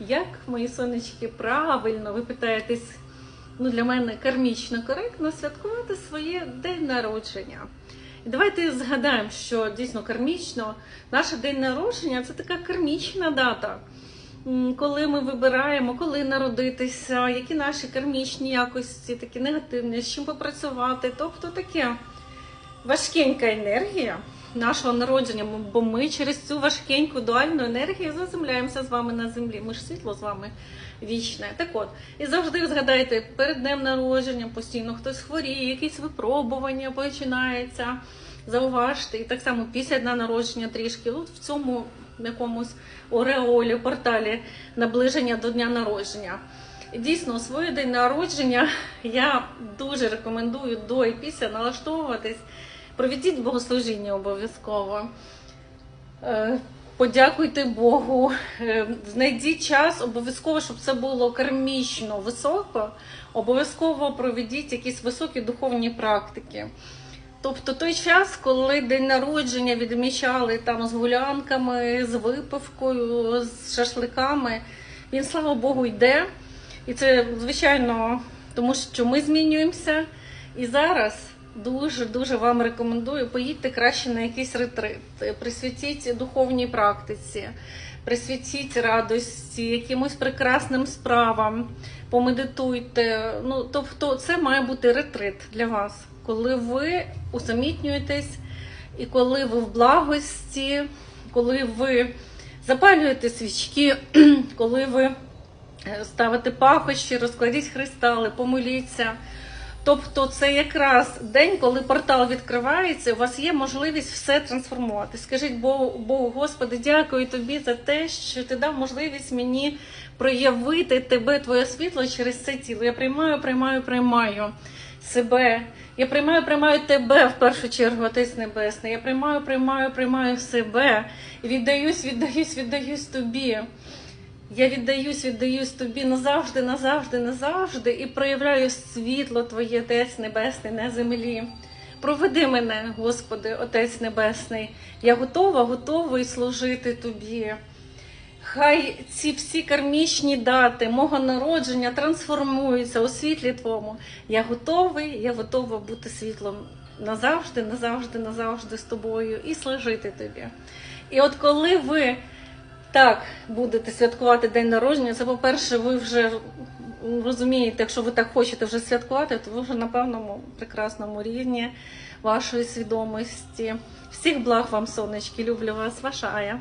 Як мої сонечки правильно, ви питаєтесь, ну для мене кармічно коректно святкувати своє день народження. І давайте згадаємо, що дійсно кармічно наш день народження це така кармічна дата. Коли ми вибираємо, коли народитися, які наші кармічні якості, такі негативні, з чим попрацювати. Тобто таке важкенька енергія нашого народження, бо ми через цю важкеньку дуальну енергію заземляємося з вами на землі. Ми ж світло з вами вічне. Так от, і завжди згадайте, перед днем народження постійно хтось хворіє, якісь випробування починається. Зауважте, і так само після дня народження трішки, от в цьому якомусь ореолі, порталі наближення до дня народження. Дійсно, свій день народження я дуже рекомендую до і після налаштовуватись. Проведіть богослужіння обов'язково. Е, Подякуйте Богу, Е, знайдіть час, обов'язково, щоб це було кармічно високо. Обов'язково проведіть якісь високі духовні практики. Тобто той час, коли день народження відмічали там з гулянками, з випивкою, з шашликами, він, слава Богу, йде. І це, звичайно, тому що ми змінюємося. І зараз дуже дуже вам рекомендую поїдьте краще на якийсь ретрит, присвятіть духовній практиці, присвятіть радості, якимось прекрасним справам, помедитуйте. Ну, тобто, це має бути ретрит для вас, коли ви усамітнюєтесь і коли ви в благості, коли ви запалюєте свічки, коли ви е, ставите пахощі, розкладіть христали, помоліться. Тобто це якраз день, коли портал відкривається, у вас є можливість все трансформувати. Скажіть Богу, Богу, Господи, дякую тобі за те, що ти дав можливість мені проявити тебе, твоє світло через це тіло. Я приймаю, приймаю, приймаю себе. Я приймаю, приймаю тебе в першу чергу, Отець Небесний. Я приймаю, приймаю, приймаю себе. І віддаюсь, віддаюсь, віддаюсь тобі. Я віддаюсь, віддаюсь тобі назавжди, назавжди, назавжди і проявляю світло Твоє, Отець Небесний, на землі. Проведи мене, Господи, Отець Небесний. Я готова, готовий служити Тобі. Хай ці всі кармічні дати мого народження трансформуються у світлі Твому. Я готовий, я готова бути світлом назавжди, назавжди, назавжди з тобою і служити тобі. І от коли ви так будете святкувати день народження, це, по-перше, ви вже розумієте, якщо ви так хочете вже святкувати, то ви вже на певному прекрасному рівні вашої свідомості. Всіх благ вам, сонечки, люблю вас, ваша Ая.